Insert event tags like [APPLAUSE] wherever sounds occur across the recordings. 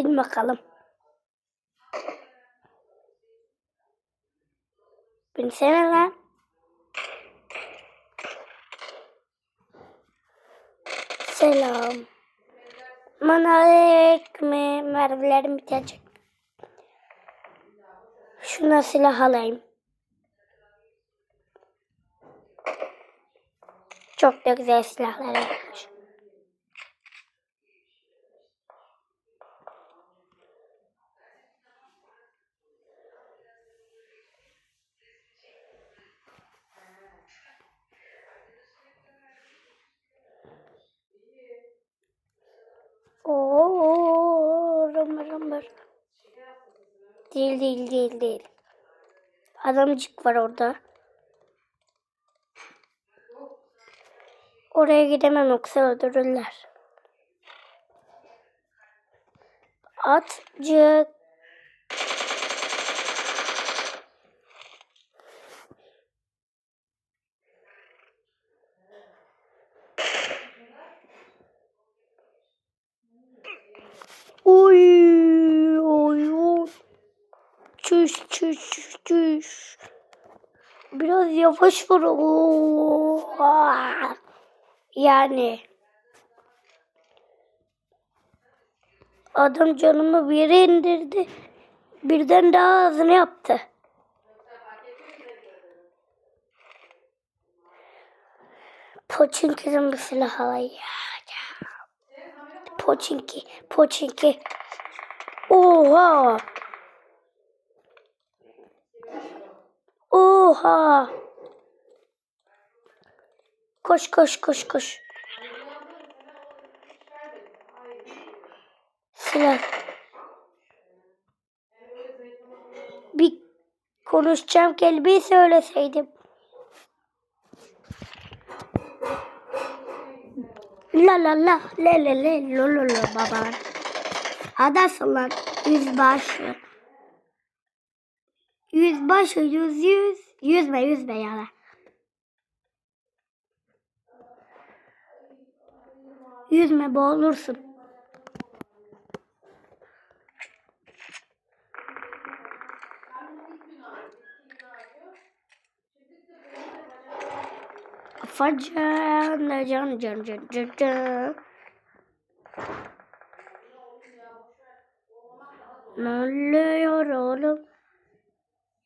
Bin bakalım. Binsene lan. Selam. Bana ekme mermilerim bitecek. Şuna silah alayım. Çok da güzel silahlar yapmış. Değil değil değil değil. Adamcık var orada. Oraya gidemem yoksa öldürürler. Atcık. Oy oy oy. Çüş çüş çüş çüş. Biraz yavaş vur. Oo, ah. Yani. Adam canımı bir yere indirdi. Birden daha ağzını yaptı. Poçinki'nin bir silahı var ya. Poçinki, Poçinki. Oha! Oha! Koş koş koş koş. Silah. Bir konuşacağım kelimeyi söyleseydim. La la la le le le lo lo lo baba. Adasın lan yüzbaşı. Yüzbaşı yüz yüz. Yüzme yüzme yana. Yüzme boğulursun. Afacan, can can can can can. Ne oluyor oğlum?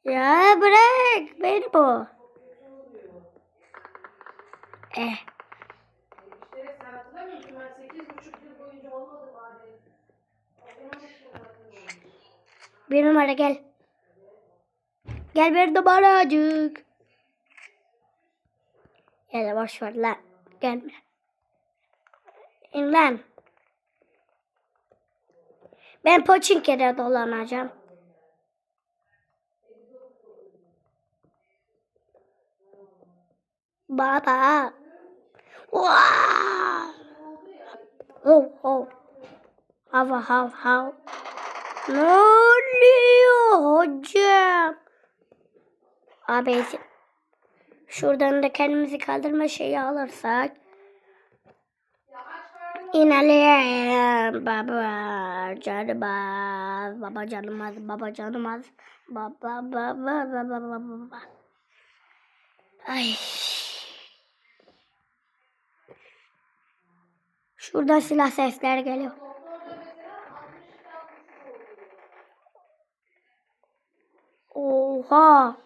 Ya bırak beni bu. Eh. Bir numara gel. Gel bir numaracık. Da boş ver lan. Gelme. İn lan. Ben Poçinki'de dolanacağım. Baba. Oh, oh. Hav hav. Ne oluyor hocam? Abi şuradan da kendimizi kaldırma şeyi alırsak. İnelim baba canımaz baba canımaz baba canımaz baba baba baba baba baba ay şuradan silah sesleri geliyor Oha!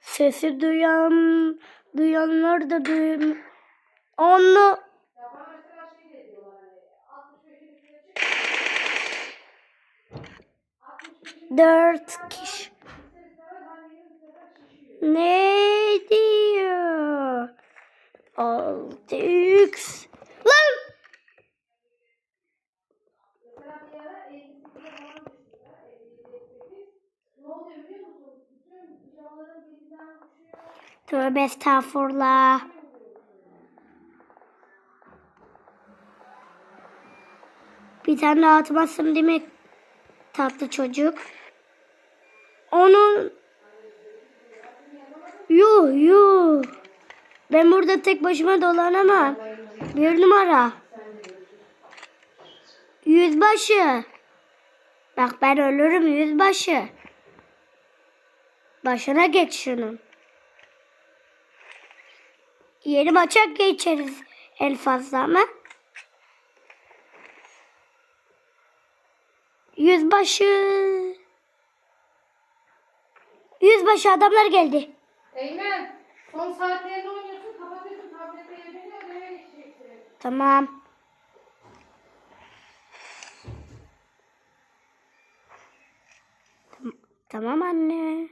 Sesi duyan, duyanlar da duyun. Onu dört kişi. Ne diyor? Altı x. Lan! Ne oluyor biliyor musun? Bütün pijamaların belinden düşüyor. Tövbe estağfurullah. Bir tane daha atmazsın değil mi tatlı çocuk? Onun Yuh yuh. Ben burada tek başıma dolanamam. Bir numara. Yüzbaşı. Bak ben ölürüm yüzbaşı. Başına geç şunun. Yeni maça geçeriz en fazla ama. Yüzbaşı. Yüzbaşı adamlar geldi. Eymen son saatlerinde oynuyorsun kapatıyorsun tableti evine ödeve geçeceksin. Tamam. Tam- Tamam anne.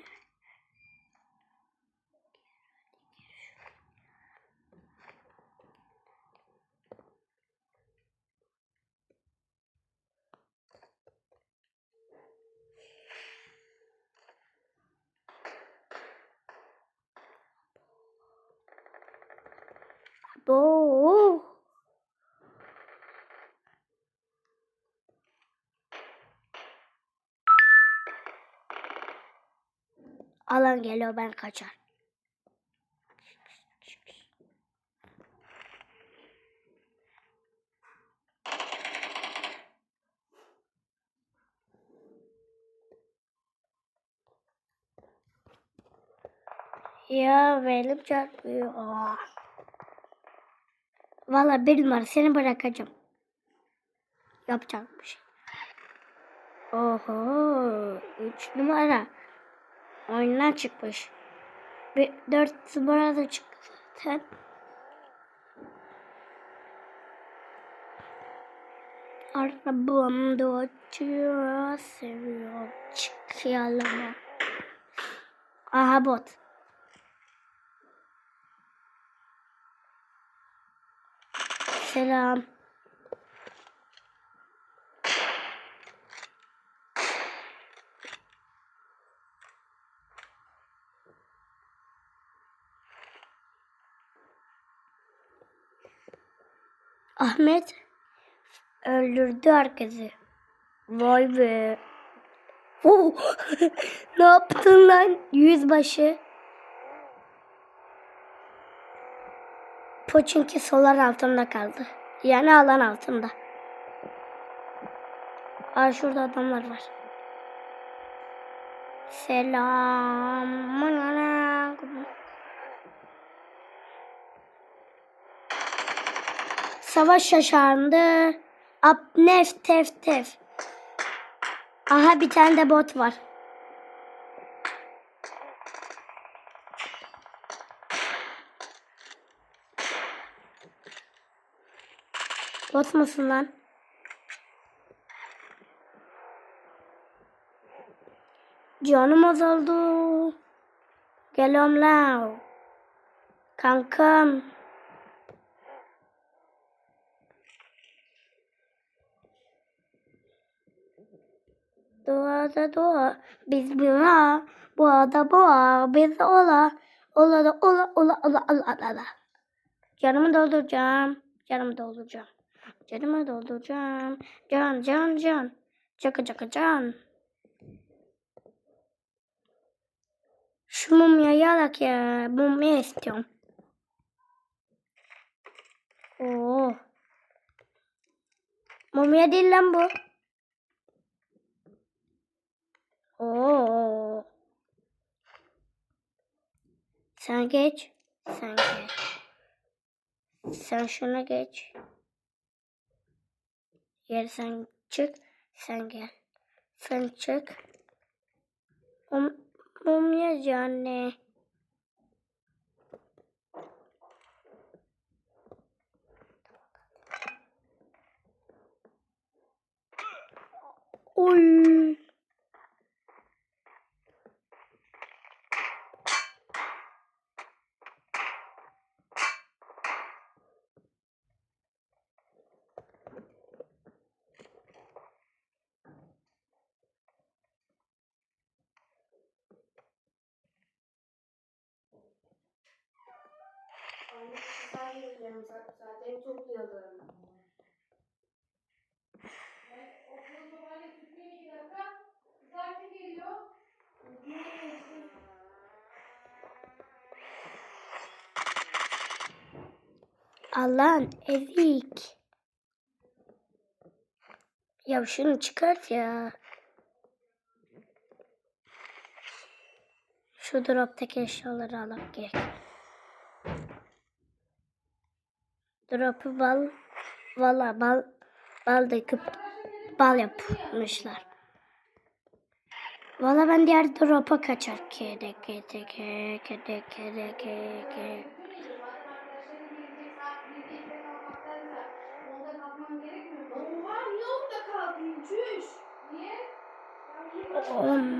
Alan geliyor ben kaçar. Ya benim çarpıyor. Valla bir numara seni bırakacağım. Yapacak bir şey. Oho. Üç numara. Oyundan çıkmış. Bir, dört numara da çıktı zaten. Arabam da açıyor. Seviyor. Çıkayalım. Aha bot. Selam. Ahmet öldürdü herkesi. Vay be. Oh! [LAUGHS] ne yaptın lan yüzbaşı? Poçinki solar altında kaldı. Yani alan altında. Aa şurada adamlar var. Selam. Savaş yaşandı. Apnef tef tef. Aha bir tane de bot var. Bot musun lan? Canım azaldı. Geliyorum lan. Kankam. Duada dua. Biz buna. Boğada boğa. Biz ola. Ola da ola ola ola ola ola. ola. Canımı dolduracağım. Canımı dolduracağım. Canımı dolduracağım. Can can can. Caka caka can. Şu mumyayı alak ya. Mumya istiyorum. Oo. Mumya değil lan bu. Oo. Sen geç. Sen gel. Sen şuna geç. Yer sen çık. Sen gel. Sen çık. Mum, mumyacı anne. Oy. Yani ben yürüyorum zaten çok yıllarım. Evet, okulun babayla tutmayın iki dakika. Zaten geliyor. Alan ezik. Ya şunu çıkart ya. Şu droptaki eşyaları alıp gerek. Drop'u bal valla bal bal döküp bal yapmışlar. Valla ben diğer drop'a kaçar. Kede kede kede kede kede kede. Um.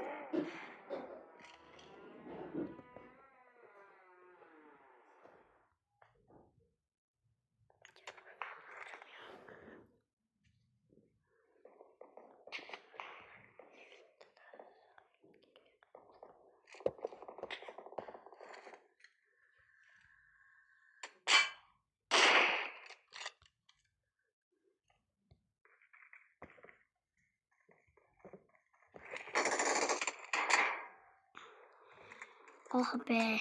Oh be.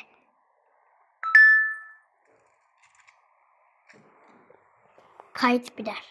Kayıt biter.